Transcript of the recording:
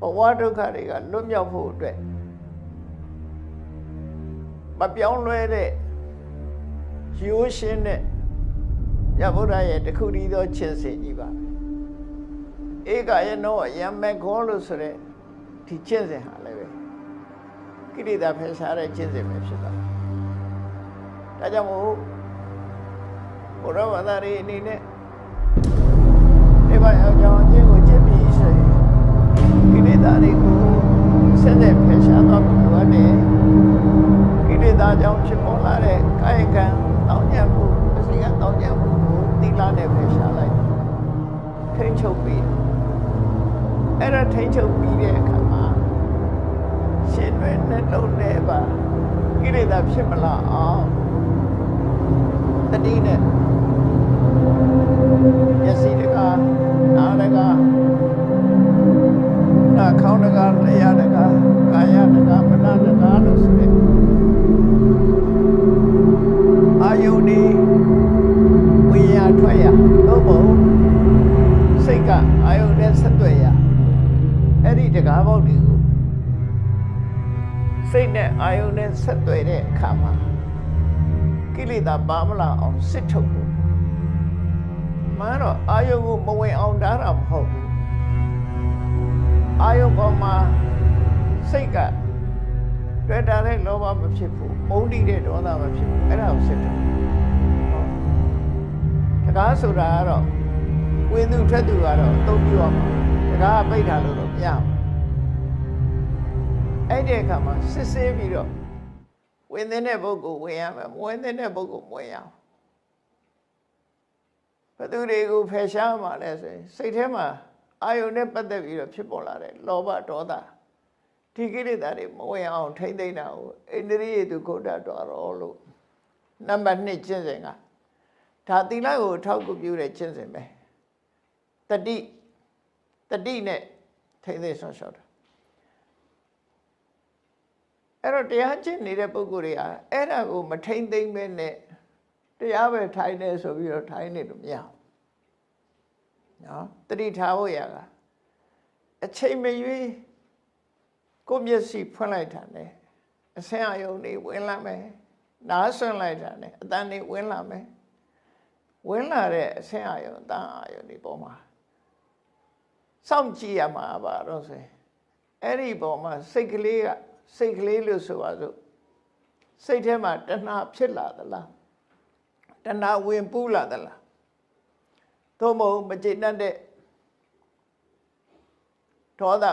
ဘဝဒုက္ခတွေကလွတ်မြောက်ဖို့အတွက်မပြောင်းလဲတဲ့ရိုးရှင်းတဲ့မြတ်ဗုဒ္ဓရဲ့တခုတည်းသောခြင်းစဉ်ကြီးပါဧကယနောယမခောလို့ဆိုတဲ့ဒီခြင်းစဉ်ဟာလည်းပဲကိရိတာဖယ်ရှားတဲ့ခြင်းစဉ်ပဲဖြစ်တာဒါကြောင့်မို့ဘုရားဘာသာရေးအနေနဲ့ဒီဘာအကြောင်းအကျင့်ကိုကျင့် ကိရိတာကြောင့်ဖြစ်ပေါ်လာတဲ့ကာယကံတောင်းကြမှုအစီကံတောင်းကြမှုကိုသီလနဲ့ဖယ်ရှားလိုက်ထိန်းချုပ်ပြီးအဲ့ဒါထိန်းချုပ်ပြီးတဲ့အခါမှာရှင်တွေနဲ့လုံးနဲ့ပါကိရိတာဖြစ်မလာအောင်တတိနဲ့မျက်စိ န်ဒီဝိညာဉ်ထွက်ရတော့ဘုံစိတ်ကအာယုန်နဲ့ဆက်သွယ်ရအဲ့ဒီတကားပေါက်တွေကိုစိတ်နဲ့အာယုန်နဲ့ဆက်သွယ်တဲ့အခါမှာကိလေသာပါမလာအောင်စစ်ထုတ်ဖို့မှန်တော့အာယုန်ကိုမဝင်အောင်တားတာမဟုတ်ဘူးအာယုန်ပေါ်မှာစိတ်က တွေ့တာတဲ့လောဘမဖြစ်ဘူးမုန်းတိတဲ့ဒေါသမဖြစ်ဘူးအဲ့ဒါကိုစစ်ထုတ်တကားဆိုတာကတော့ဝိသုထက်သူကတော့အသုံးပြုရမှာတကားကပိတ်ထားလို့တော့မရဘူးအဲ့ဒီအခါမှာစစ်ဆေးပြီးတော့ဝင်တဲ့ပုဂ္ဂိုလ်ဝင်ရမယ်မဝင်တဲ့ပုဂ္ဂိုလ်မဝင်ရအောင်ဘသူတွေကိုဖယ်ရှားမှလဲဆိုရင်စိတ်ထဲမှာအာယုန်နဲ့ပတ်သက်ပြီးတော့ဖြစ်ပေါ်လာတဲ့လောဘဒေါသ ဒီကိလေသာတွေမဝင်အောင်ထိမ့်သိမ့်တာကိုအိန္ဒြိယတုဂုဋ္ဌတော်ရောလို့နံပါတ်1ကျင့်စဉ်ကဒါသီလကိုထောက်ကူပြုတဲ့ကျင့်စဉ်ပဲတတိတတိနဲ့ထိမ့်သိမ့်ဆော့ဆော့တာအဲ့တော့တရားကျင့်နေတဲ့ပုဂ္ဂိုလ်တွေကအဲ့ဒါကိုမထိမ့်သိမ့်မဲနဲ့တရားပဲထိုင်နေဆိုပြီးတော့ထိုင်နေလို့မရဘူးနော်တတိထားဖို့ရကအချိန်မရွေး ကိုယ့်မျက်စိဖွင့်လိုက်တာနဲ့အဆင်းအယုံတွေဝင်လာမယ်နားဆွင့်လိုက်တာနဲ့အတန်တွေဝင်လာမယ်ဝင်လာတဲ့အဆင်းအယုံအတန်အယုံတွေပေါ်မှာစောင့်ကြည့်ရမှာပါတော့ဆိုရင်အဲ့ဒီပေါ်မှာစိတ်ကလေးကစိတ်ကလေးလို့ဆိုပါစို့စိတ်ထဲမှာတဏှာဖြစ်လာသလားတဏှာဝင်ပူးလာသလားသို့မဟုတ်မကျေနပ်တဲ့ဒေါသ